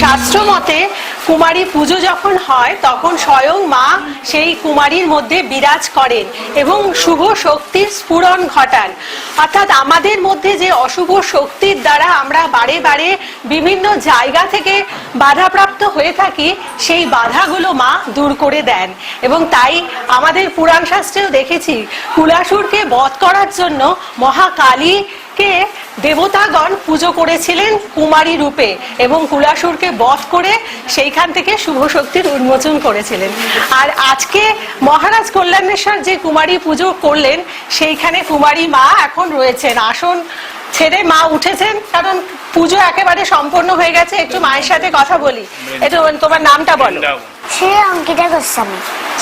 শাস্ত্র মতে কুমারী পুজো যখন হয়, তখন স্বয়ং মা সেই কুমারীর মধ্যে বিরাজ করেন এবং শুভ শক্তির স্ফুরণ ঘটান। অর্থাৎ আমাদের মধ্যে যে অশুভ শক্তির দ্বারা আমরা বারে বারে বিভিন্ন জায়গা থেকে বাধাপ্রাপ্ত হয়ে থাকি, সেই বাধাগুলো মা দূর করে দেন। এবং তাই আমাদের পুরাণ শাস্ত্রেও দেখেছি, কুলাসুরকে বধ করার জন্য মহাকালীকে দেবতাগণ পুজো করেছিলেন কুমারী রূপে এবং কুলাসুরকে বধ করে সেইখান থেকে শুভ শক্তির উন্মোচন করেছিলেন। আর আজকে মহারাজ কল্যাণেশ্বর যে কুমারী পুজো করলেন সেইখানে কুমারী মা এখন রয়েছেন। আসন ছেড়ে মা উঠেছেন কারণ পুজো একেবারে সম্পন্ন হয়ে গেছে। একটু মায়ের সাথে কথা বলি। একটু তোমার নামটা বলো। শ্রী অঙ্কিতা গোস্বামী।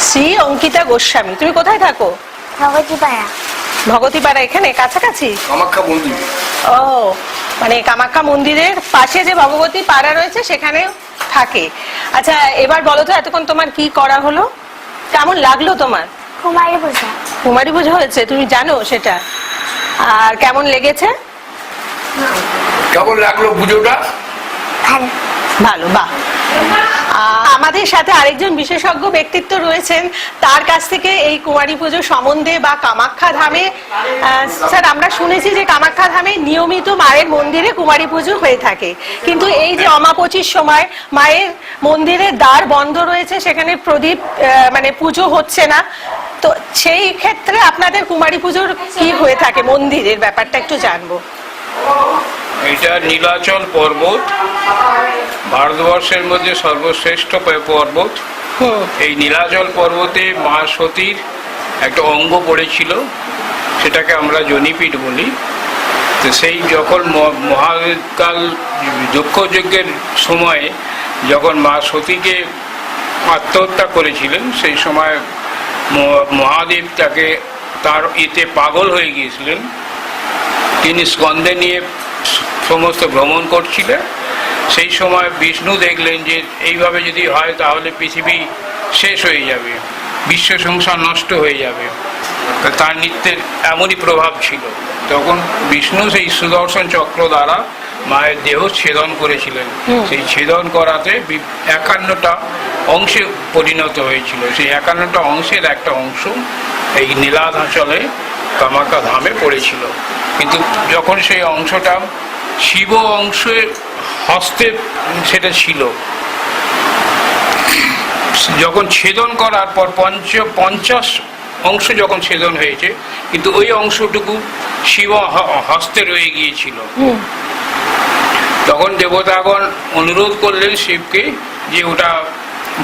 শ্রী অঙ্কিতা গোস্বামী। তুমি কোথায় থাকো? ভগবতীপাড়া। ভগতীপাড়া এখানে? কাছাকাছি? কামাখ্যা মন্দির। ও মানে কামাখ্যা মন্দিরের পাশে যে ভগবতী পাড়া রয়েছে সেখানে থাকে। আচ্ছা এবার বলো তো এতক্ষণ তোমার কি করা হলো? কেমন লাগল তোমার? কুমারী পূজা। কুমারী পূজা হয়েছে তুমি জানো সেটা। আর কেমন লেগেছে? কেমন লাগল পুজোটা? ভালো। ভালো বাহ। আমাদের সাথে আরেকজন বিশেষজ্ঞ ব্যক্তিত্ব রয়েছেন। তার কাছ থেকে এই কুমারী পুজো সম্বন্ধে বা কামাখ্যা ধামে স্যার, আমরা শুনেছি যে কামাখ্যা ধামে নিয়মিত মায়ের মন্দিরে কুমারী পুজো হয়ে থাকে। কিন্তু এই যে অমাপচির সময় মায়ের মন্দিরের দ্বার বন্ধ রয়েছে, সেখানে প্রদীপ মানে পুজো হচ্ছে না। তো সেই ক্ষেত্রে আপনাদের কুমারী পুজোর কি হয়ে থাকে? মন্দিরের ব্যাপারটা একটু জানব। এটা নীলাচল পর্বত। ভারতবর্ষের মধ্যে সর্বশ্রেষ্ঠ পর্বত। এই নীলাচল পর্বতে মা সতীর একটা অঙ্গ পড়েছিল। সেটাকে আমরা জনিপীঠ বলি। তো সেই যখন মহাকাল যজ্ঞযজ্ঞের সময়ে যখন মা সতীকে আত্মহত্যা করেছিলেন, সেই সময় মহাদেব তাকে তার এতে পাগল হয়ে গিয়েছিলেন। তিনি স্কন্দে নিয়ে সমস্ত ভ্রমণ করছিলেন সেই সময় বিষ্ণু দেখলেন যে এইভাবে যদি হয় তাহলে পৃথিবী শেষ হয়ে যাবে বিশ্ব সংসার নষ্ট হয়ে যাবে। তার নৃত্যের এমনই প্রভাব ছিল। তখন বিষ্ণু সেই সুদর্শন চক্র দ্বারা মায়ের দেহ ছেদন করেছিলেন। সেই ছেদন করাতে একান্নটা অংশে পরিণত হয়েছিল। সেই একান্নটা অংশের একটা অংশ এই নীলাধাচলে কামাকা ধামে পড়েছিল। কিন্তু যখন সেই অংশটা শিব অংশের হস্তে সেটা ছিল যখন ছেদন করার পর পঞ্চ পঞ্চাশ অংশ যখন ছেদন হয়েছে কিন্তু ওই অংশটুকু শিব হস্তে রয়ে গিয়েছিল। তখন দেবতাগণ অনুরোধ করলেন শিবকে যে ওটা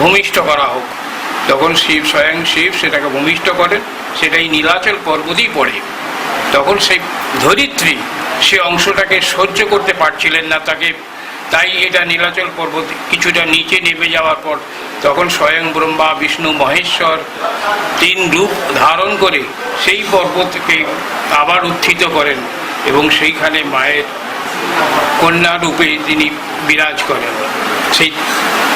ভূমিষ্ঠ করা হোক। তখন শিব স্বয়ং শিব সেটাকে ভূমিষ্ঠ করেন সেটাই নীলাচল পর্বতেই পড়ে। তখন সেই ধরিত্রী সে অংশটাকে সহ্য করতে পারছিলেন না তাকে। তাই এটা নীলাচল পর্বত কিছুটা নিচে নেমে যাওয়ার পর তখন স্বয়ং ব্রহ্মা, বিষ্ণু, মহেশ্বর তিন রূপ ধারণ করে সেই পর্বতকে আবার উত্থিত করেন এবং সেইখানে মায়ের কন্যা রূপে তিনি বিরাজ করেন। সেই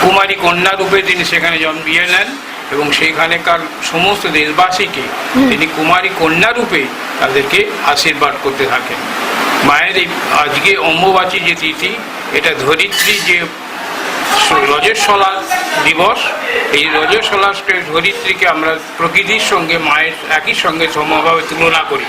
কুমারী কন্যা রূপে তিনি সেখানে জন্মিয়ে নেন। এবং সেইখানেকার সমস্ত দেশবাসীকে তিনি কুমারী কন্যা রূপে তাদেরকে আশীর্বাদ করতে থাকেন। মায়ের এই আজকে অম্বুবাচী যে তিথি এটা ধরিত্রী যে রজস্বলা দিবস এই রজস্বলা ধরিত্রীকে আমরা প্রকৃতির সঙ্গে মায়ের একই সঙ্গে সমভাবে তুলনা করি।